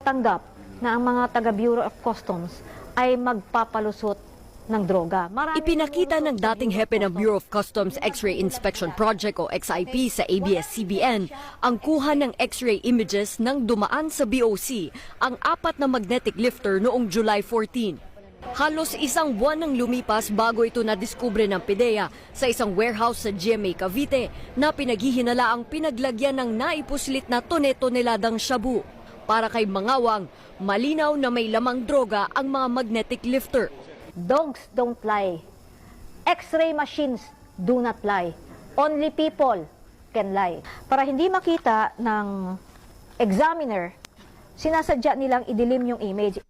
tanggap na ang mga taga Bureau of Customs ay magpapalusot ng droga. Marami Ipinakita ng dating hepe ng Bureau of Customs X-ray Inspection Project o XIP sa ABS-CBN ang kuha ng X-ray images ng dumaan sa BOC ang apat na magnetic lifter noong July 14. Halos isang buwan nang lumipas bago ito nadiskubre ng PIDEA sa isang warehouse sa GMA Cavite na pinaghihinala ang pinaglagyan ng naipuslit na tone-toneladang shabu. Para kay Mangawang, malinaw na may lamang droga ang mga magnetic lifter. Dogs don't lie. X-ray machines do not lie. Only people can lie. Para hindi makita ng examiner, sinasadya nilang idilim yung image.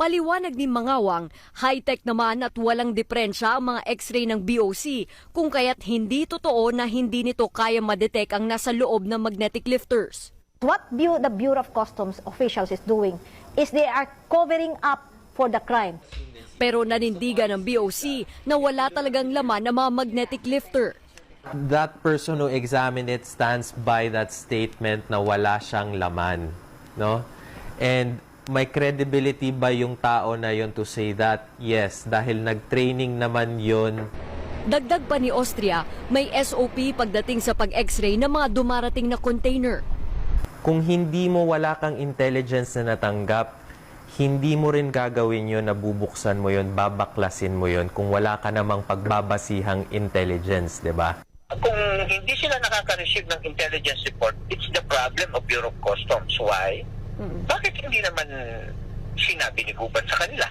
Paliwanag ni Mangawang, high-tech naman at walang diferensya ang mga x-ray ng BOC kung kaya't hindi totoo na hindi nito kaya madetect ang nasa loob ng magnetic lifters. What Bu- the Bureau of Customs officials is doing is they are covering up for the crime. Pero nanindigan ng BOC na wala talagang laman ng mga magnetic lifter. that person who examined it stands by that statement na wala siyang laman, no? And may credibility ba yung tao na yon to say that? Yes, dahil nag-training naman yon Dagdag pa ni Austria, may SOP pagdating sa pag-x-ray ng mga dumarating na container. Kung hindi mo wala kang intelligence na natanggap, hindi mo rin gagawin yon na bubuksan mo yon, babaklasin mo yon kung wala ka namang pagbabasihang intelligence, 'di ba? kung hindi sila nakaka-receive ng intelligence report, it's the problem of Bureau of Customs. Why? Bakit hindi naman sinabi ni Guban sa kanila?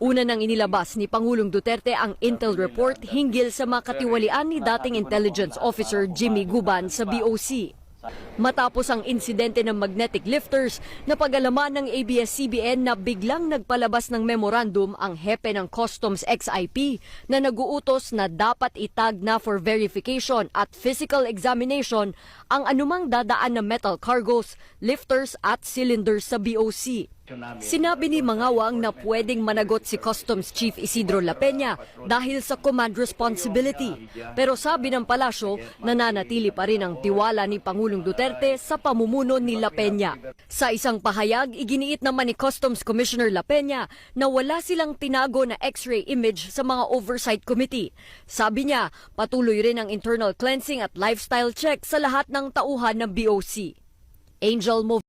Una nang inilabas ni Pangulong Duterte ang Intel report hinggil sa mga katiwalian ni dating intelligence officer Jimmy Guban sa BOC. Matapos ang insidente ng magnetic lifters, napag-alaman ng ABS-CBN na biglang nagpalabas ng memorandum ang hepe ng Customs XIP na naguutos na dapat itag na for verification at physical examination ang anumang dadaan na metal cargos, lifters at cylinders sa BOC. Sinabi ni Mangawang na pwedeng managot si Customs Chief Isidro La Peña dahil sa command responsibility. Pero sabi ng palasyo, nananatili pa rin ang tiwala ni Pangulong Duterte sa pamumuno ni La Peña. Sa isang pahayag, iginiit naman ni Customs Commissioner La Peña na wala silang tinago na x-ray image sa mga oversight committee. Sabi niya, patuloy rin ang internal cleansing at lifestyle check sa lahat ng tauhan ng BOC. Angel Mo